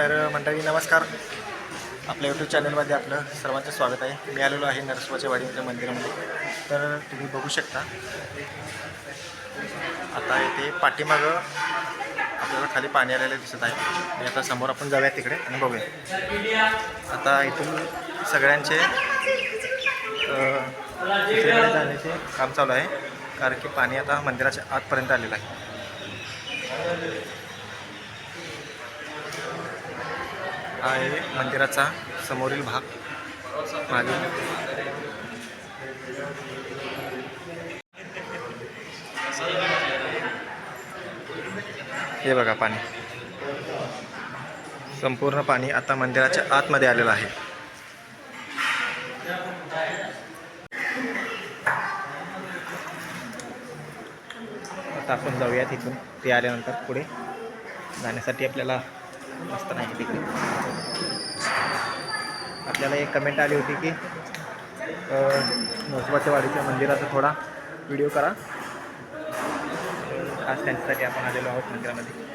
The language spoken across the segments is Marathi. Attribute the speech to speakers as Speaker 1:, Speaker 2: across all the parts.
Speaker 1: तर मंडळी नमस्कार. आपल्या यूट्यूब चॅनलमध्ये आपलं सर्वांचं स्वागत आहे. मी आलेलो आहे नरसोबाच्या वाडीच्या मंदिरामध्ये. तर तुम्ही बघू शकता आता इथे पाठीमागं आपल्याला खाली पाणी आलेलं दिसत आहे. आणि आता समोर आपण जाऊया तिकडे आणि बघूया. आता इथून सगळ्यांचे जाण्याचे काम चालू आहे. कारण की पाणी आता मंदिराच्या आतपर्यंत आलेलं आहे. हा आहे मंदिराचा समोरील भाग. मागे. हे बघा पाणी. संपूर्ण पाणी आता मंदिराच्या आतमध्ये आलेलं आहे. आता आपण जाऊया तिथून. ते आल्यानंतर पुढे जाण्यासाठी आपल्याला मस्त नाही तिकडे. आपल्याला एक कमेंट आली होती की नरसोबाच्या वाडीच्या मंदिराचा थोडा व्हिडिओ करा. खास त्यांच्यासाठी आपण आलेलो आहोत मंदिरामध्ये.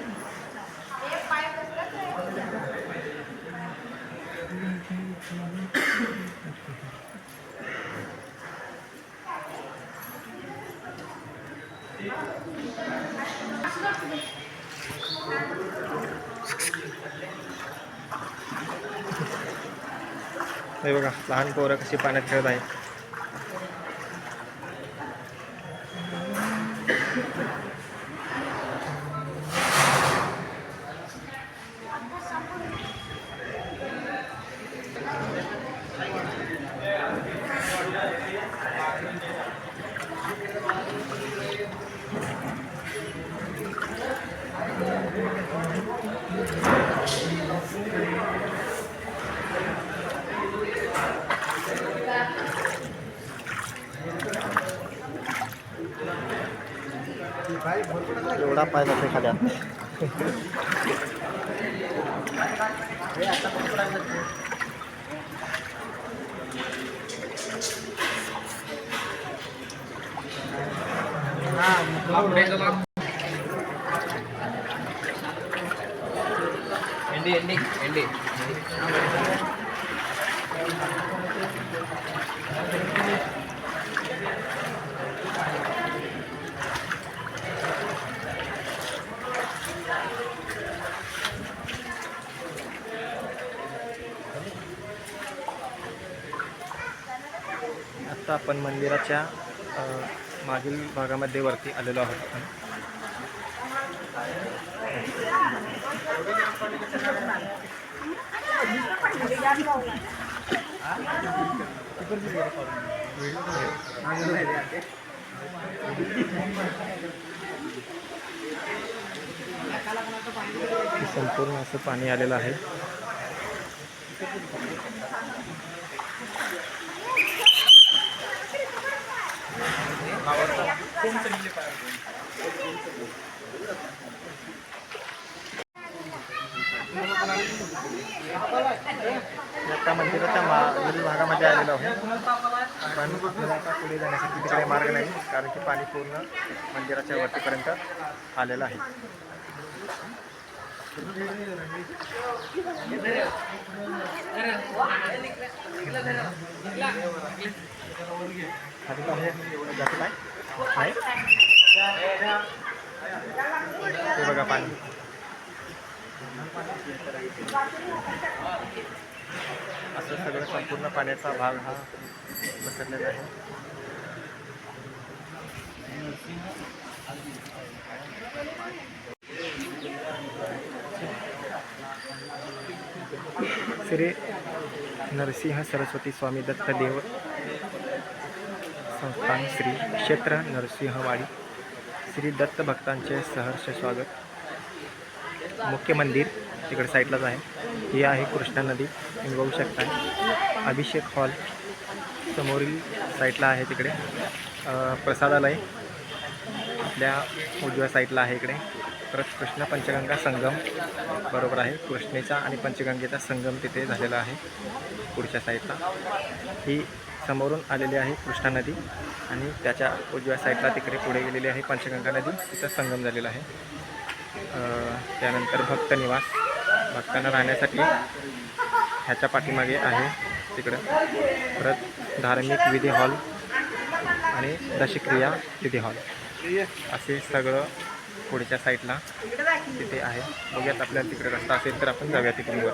Speaker 1: हे बघा लहान पोरं कशी पाण्यात खेळत आहेत. एवढा पाय जाते खाली आत.
Speaker 2: ఎండి ఎండి ఎండి
Speaker 1: आत्ता आपण मंदिराच्या मागील भागामध्ये वरती आलेलो आहोत संपूर्ण असं पाणी आलेलं आहे. आता मंदिराच्या मागील भागामध्ये आलेलो आहे. पण आता पुढे जाण्यासाठी तिकडे मार्ग नाही कारण की पाणी पूर्ण मंदिराच्या वरतीपर्यंत आलेलं आहे खाली आहे जातं काय आहे ते बघा पाणी असं सगळं संपूर्ण पाण्याचा भाग हा पसरलेला आहे श्री नरसिंह सरस्वती स्वामी दत्त देव संस्थान श्री क्षेत्र नरसिंहवाडी. श्री दत्त भक्तांचे सहर्ष स्वागत. मुख्य मंदिर तिकडे साईडलाच आहे. ही आहे कृष्णा नदी. तुम्ही बघू शकता. अभिषेक हॉल समोरील साईडला आहे तिकडे. प्रसादालय आपल्या उजव्या साईडला आहे इकडे. परत कृष्ण पंचगंगा संगम बरोबर आहे. कृष्णेचा आणि पंचगंगेचा संगम तिथे झालेला आहे पुढच्या साईडला. ही समोरून आलेली आहे कृष्णा नदी आणि त्याच्या उजव्या साईडला तिकडे पुढे गेलेली आहे पंचगंगा नदी. तिचा संगम झालेला आहे. त्यानंतर भक्त निवास. भक्तांना राहण्यासाठी ह्याच्या पाठीमागे आहे तिकडं. परत धार्मिक विधी हॉल आणि दशक्रिया विधी हॉल. असे सगळं पुढच्या साईडला तिथे आहे. बघूयात आपल्याला तिकडे रस्ता असेल तर आपण जाऊया तिकडून वर.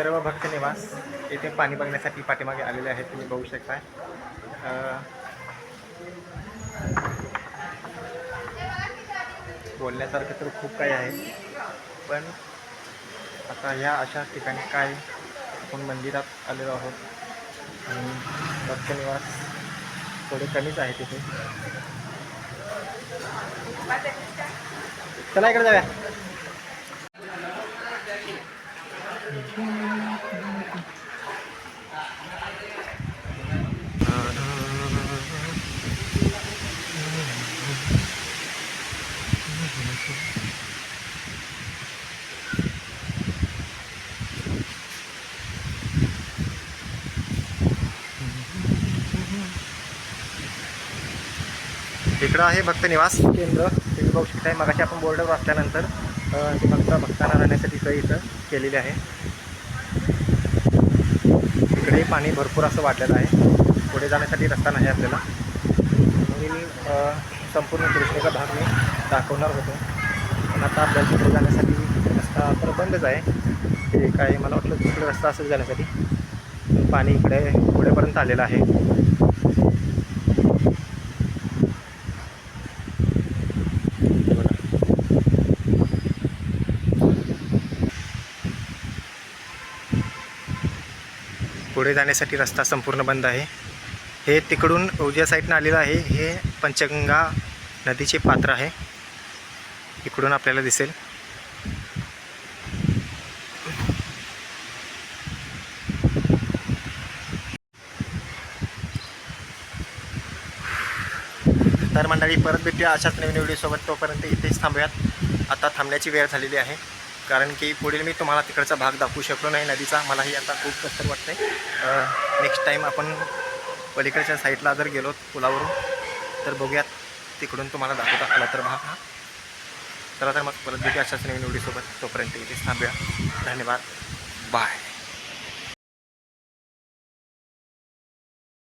Speaker 1: सर्व भक्त निवास येथे पाणी बघण्यासाठी पाठीमागे आलेले आहेत तुम्ही बघू शकता. बोलण्यासारखं तर खूप काही आहे पण आता ह्या अशा ठिकाणी काय आपण मंदिरात आलेलो आहोत आणि भक्त निवास थोडे कमीच आहे तिथे. चला इकडे जाऊया. इकडं आहे भक्त निवास केंद्र. तुम्ही बघू शकताय. मगाशी आपण बोर्डवर वाचल्यानंतर ते भक्त भक्तांना राहण्यासाठी सोय इथं केलेली आहे. इकडे पाणी भरपूर असं वाढलेलं आहे. पुढे जाण्यासाठी रस्ता नाही आपल्याला. म्हणून मी संपूर्ण कृष्णेचा भाग मी दाखवणार होतो. पण आता आपल्याला तिकडे जाण्यासाठी रस्ता तर बंदच आहे. ते काय मला वाटलं तिकडे रस्ता असेल जाण्यासाठी. पाणी इकडे पुढेपर्यंत आलेलं आहे. पुढे जाण्यासाठी रस्ता संपूर्ण बंद आहे. हे तिकडून उजव्या साईडनं आलेलं आहे. हे पंचगंगा नदीचे पात्र आहे. इकडून आपल्याला दिसेल. तर मंडळी परत भेटूया अशाच नवीन व्हिडिओसोबत. तोपर्यंत इथेच थांबूयात. आता थांबण्याची वेळ झालेली आहे. कारण की पुढील मी तुम्हाला तिकडचा भाग दाखवू शकलो नाही नदीचा. मलाही आता खूप कसर वाटतंय. नेक्स्ट टाईम आपण पलीकडच्या साईडला जर गेलो पुलावरून तर बघूयात तिकडून तुम्हाला दाखवता आला तर भाग हा. चला तर मग परत भेटूया अशाच नवीन निवडीसोबत तोपर्यंत इथेच थांबूया. धन्यवाद. बाय